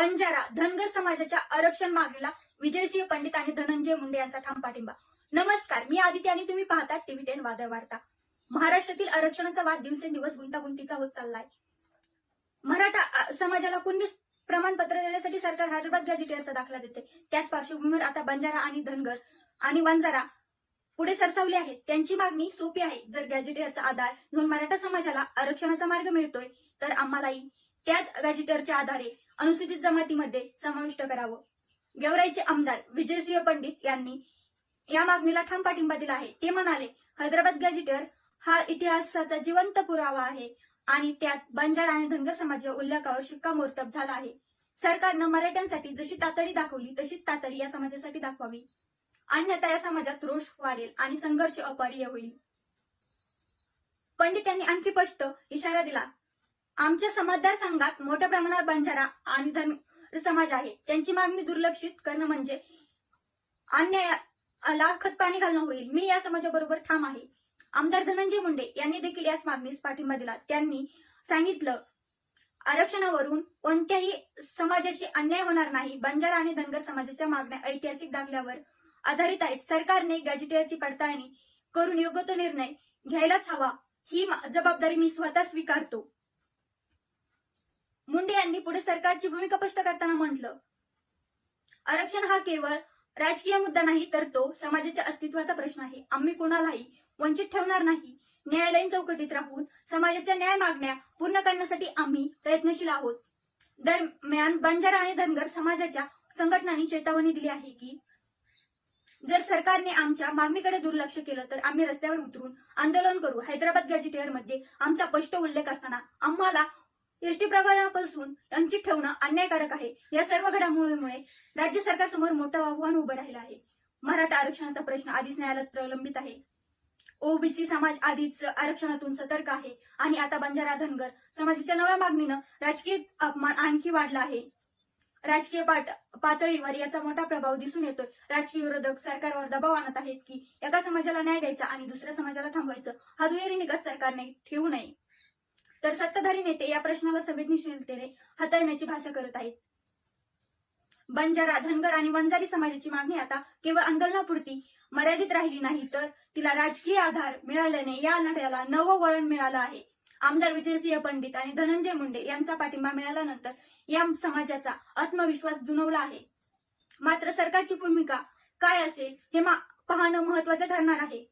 बंजारा धनगर समाजाच्या आरक्षण मागणीला विजयसिंह पंडित आणि धनंजय मुंडे यांचा ठाम पाठिंबा नमस्कार मी आदित्य आणि तुम्ही पाहता टीव्ही टेन वादळ वार्ता. महाराष्ट्रातील आरक्षणाचा वाद दिवसेंदिवस गुंतागुंतीचा होत चाललाय. मराठा समाजाला कुणबी प्रमाणपत्र देण्यासाठी सरकार हैदराबाद गॅझेटियरचा दाखला देते. त्याच पार्श्वभूमीवर आता बंजारा आणि धनगर आणि वंजारा पुढे सरसावले आहेत. त्यांची मागणी सोपी आहे. जर गॅजेटियरचा आधार घेऊन मराठा समाजाला आरक्षणाचा मार्ग मिळतोय तर आम्हालाही त्याच गॅजेटियरच्या आधारे अनुसूचित जमातीमध्ये समाविष्ट करावं. गेवराईचे आमदार विजयसिंह पंडित यांनी या मागणीला ठाम पाठिंबा दिला आहे. ते म्हणाले हैदराबाद गॅझेटियर हा इतिहासाचा जिवंत पुरावा आहे आणि त्यात बंजारा आणि धनगर समाजाच्या उल्लेखावर शिक्कामोर्तब झाला आहे. सरकारनं मराठ्यांसाठी जशी तातडी दाखवली तशीच तातडी या समाजासाठी दाखवावी. अन्यथा या समाजात रोष वाढेल आणि संघर्ष अपरिय होईल. पंडित यांनी आणखी स्पष्ट इशारा दिला आमच्या स- संघात मोठ्या प्रमाणात बंजारा आणि धनगर समाज आहे. त्यांची मागणी दुर्लक्षित करणं म्हणजे अन्यायाला खतपाणी घालणं होईल. मी या समाजाबरोबर ठाम आहे. आमदार धनंजय मुंडे यांनी देखील याच मागणीस पाठिंबा दिला. त्यांनी सांगितलं आरक्षणावरून कोणत्याही समाजाशी अन्याय होणार नाही. बंजारा आणि धनगर समाजाच्या मागण्या ऐतिहासिक दाखल्यावर आधारित आहेत. सरकारने गॅजेटियरची पडताळणी करून योग्य तो निर्णय घ्यायलाच हवा. ही मा- जबाबदारी मी स्वतः स्वीकारतो. मुंडे यांनी पुढे सरकारची भूमिका स्पष्ट करताना म्हटलं आरक्षण हा केवळ राजकीय मुद्दा नाही तर तो समाजाच्या अस्तित्वाचा प्रश्न आहे. आम्ही कोणालाही वंचित ठेवणार नाही. न्यायालयीन चौकटीत राहून समाजाच्या न्याय मागण्या पूर्ण करण्यासाठी आम्ही प्रयत्नशील आहोत. दरम्यान बंजारा आणि धनगर समाजाच्या संघटनांनी चेतावणी दिली आहे की जर सरकारने आमच्या मागणीकडे दुर्लक्ष केलं तर आम्ही रस्त्यावर उतरून आंदोलन करू. हैदराबाद गॅजेटियरमध्ये आमचा स्पष्ट उल्लेख असताना आम्हाला एसटी प्रकरणापासून यांची ठेवणं अन्यायकारक आहे. या सर्व घडामोडीमुळे राज्य सरकारसमोर मोठं आव्हान उभं राहिलं आहे. मराठा आरक्षणाचा प्रश्न आधीच न्यायालयात प्रलंबित आहे. ओबीसी समाज आधीच आरक्षणातून सतर्क आहे आणि आता बंजारा धनगर समाजाच्या नव्या मागणीनं राजकीय अपमान आणखी वाढला आहे. राजकीय पातळीवर याचा मोठा प्रभाव दिसून येतोय. राजकीय विरोधक सरकारवर दबाव आणत आहेत की एका समाजाला न्याय द्यायचा आणि दुसऱ्या समाजाला थांबवायचं हा दुहेरी निकष सरकारने ठेवू नये. तर सत्ताधारी नेते या प्रश्नाला संवेदनशीलतेने हाताळण्याची भाषा करत आहेत. बंजारा धनगर आणि वंजारी समाजाची मागणी आता केवळ आंदोलनापुरती मर्यादित राहिली नाही तर तिला राजकीय आधार मिळाल्याने या लढ्याला नवं वळण मिळालं आहे. आमदार विजयसिंह पंडित आणि धनंजय मुंडे यांचा पाठिंबा मिळाल्यानंतर या समाजाचा आत्मविश्वास दुनवला आहे. मात्र सरकारची भूमिका काय असेल हे पाहणं महत्वाचं ठरणार आहे.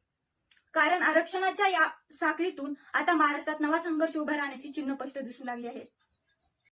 कारण आरक्षणाच्या या साखळीतून आता महाराष्ट्रात नवा संघर्ष उभा राहण्याची चिन्ह स्पष्ट दिसू लागली आहेत